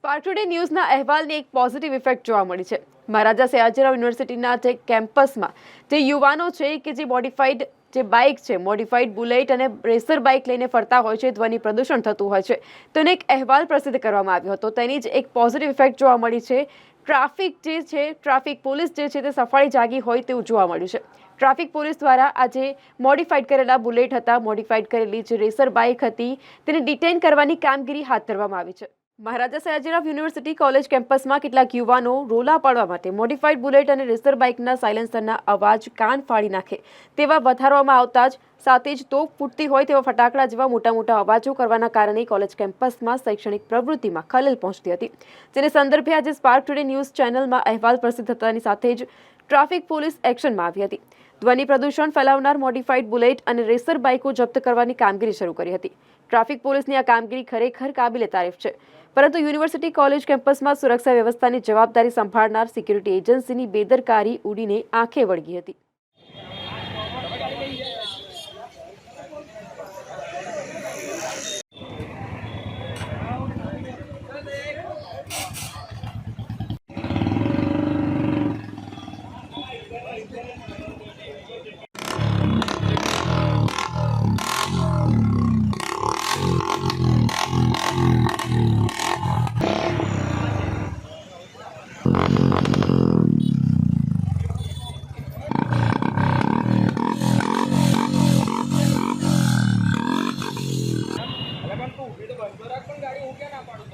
Spark today ન્યૂઝના અહેવાલની એક positive effect જોવા મળી છે. મહારાજા સયાજીરાવ યુનિવર્સિટીના જે કેમ્પસમાં જે યુવાનો છે કે જે મોડિફાઈડ જે બાઇક છે, મોડિફાઈડ બુલેટ અને રેસર બાઇક લઈને ફરતા હોય છે, ધ્વનિ પ્રદૂષણ થતું હોય છે. તેનો એક અહેવાલ પ્રસિદ્ધ કરવામાં આવ્યો હતો. તેની જ એક પોઝિટિવ ઇફેક્ટ જોવા મળી છે. ટ્રાફિક જે છે, ટ્રાફિક પોલીસ જે છે તે સફાળી જાગી હોય તેવું જોવા મળ્યું છે. ટ્રાફિક પોલીસ દ્વારા આજે મોડિફાઈડ કરેલા બુલેટ હતા, મોડિફાઈડ કરેલી જે રેસર બાઇક હતી, તેને ડિટેન કરવાની કામગીરી હાથ ધરવામાં આવી છે. મહારાજા સયાજીરાવ યુનિવર્સિટી કોલેજ કેમ્પસમાં કેટલાક યુવાનો રોલા પાડવા માટે મોડિફાઈડ બુલેટ અને રેસર બાઇકના સાયલેન્સરના અવાજ કાન ફાડી નાખે. તેવા વધારવામાં આવતા જ સાથે જ તોપ ફૂટતી હોય તેવા ફટાકડા જેવા મોટા મોટા અવાજો કરવાના કારણે કોલેજ કેમ્પસમાં શૈક્ષણિક પ્રવૃત્તિમાં ખલેલ પહોંચતી હતી. જેને સંદર્ભે આજે સ્પાર્ક ટુડે ન્યૂઝ ચેનલમાં અહેવાલ પ્રસિદ્ધ થતાની સાથે જ ટ્રાફિક પોલીસ એક્શનમાં આવી હતી. ધ્વનિ પ્રદૂષણ ફેલાવનાર મોડિફાઈડ બુલેટ અને રેસર બાઇકો જપ્ત કરવાની કામગીરી શરૂ કરી હતી. ટ્રાફિક પોલીસની આ કામગીરી ખરેખર કાબિલે તારીફ છે. પરંતુ યુનિવર્સિટી કોલેજ કેમ્પસમાં સુરક્ષા વ્યવસ્થાની જવાબદારી સંભાળનાર સિક્યુરિટી એજન્સીની બેદરકારી ઉડીને આંખે વળગી હતી. ગાડી હું ક્યાં ના પાડું.